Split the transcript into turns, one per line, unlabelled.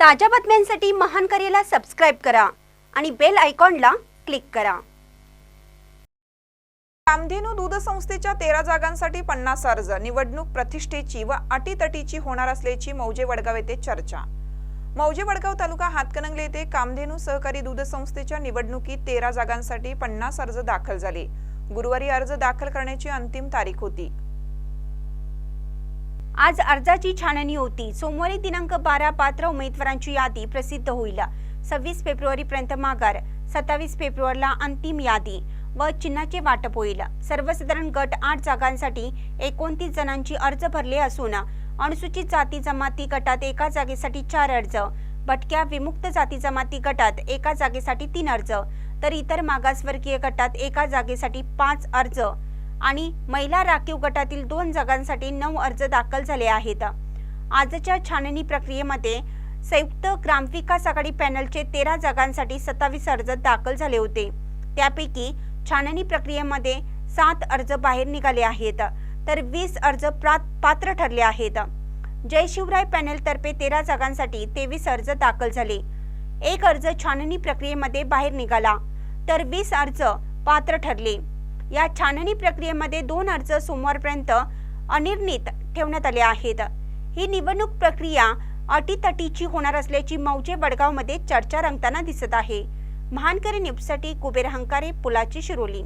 ताज्या बातम्यांसाठी महान करेला सबस्क्राईब करा आणि बेल आयकॉनला क्लिक करा.
कामधेनू दूध संस्थेच्या तेरा जागांसाठी पन्नास अर्ज निवडणूक प्रतिष्ठेची व अटीतटीची होणार असल्याची मौजे वडगाव येथे चर्चा. मौजे वडगाव तालुका हातकणंगले येथे कामधेनू सहकारी दूध संस्थेच्या निवडणुकीत तेरा जागांसाठी पन्नास अर्ज दाखल झाले. गुरुवारी अर्ज दाखल करण्याची अंतिम तारीख होती.
आज अर्जाची छाननी होती. सोमवारी दिनांक बारा पात्र उमेदवारांची यादी प्रसिद्ध होईल. सव्वीस फेब्रुवारी पर्यंत माघार सत्तावीस फेब्रुवारीला अंतिम यादी व चिन्हाचे वाटप होईल. सर्वसाधारण गट आठ जागांसाठी एकोणतीस जणांची अर्ज भरले असून अनुसूचित जाती जमाती गटात एका जागेसाठी चार अर्ज भटक्या विमुक्त जाती जमाती गटात एका जागेसाठी तीन अर्ज तर इतर मागासवर्गीय गटात एका जागेसाठी पाच अर्ज आणि महिला राखीव गटातील दोन जागांसाठी नऊ अर्ज दाखल झाले आहेत. आजच्या छाननी प्रक्रियेमध्ये संयुक्त ग्रामविकास आघाडी पॅनलचे तेरा जागांसाठी सत्तावीस अर्ज दाखल झाले होते. त्यापैकी छाननी प्रक्रियेमध्ये सात अर्ज बाहेर निघाले आहेत तर वीस अर्ज पात्र ठरले आहेत. जय शिवराय पॅनलतर्फे तेरा जागांसाठी तेवीस अर्ज दाखल झाले. एक अर्ज छाननी प्रक्रियेमध्ये बाहेर निघाला तर वीस अर्ज पात्र ठरले. या छाननी प्रक्रियेमध्ये दोन अर्ज सोमवारपर्यंत अनिर्णित ठेवण्यात आले आहेत. ही निवडणूक प्रक्रिया अटीतटीची होणार असल्याची मौजे वडगावमध्ये चर्चा रंगताना दिसत आहे. महानकरी न्यूजसाठी कुबेर हंकारे पुलाची शिरोली.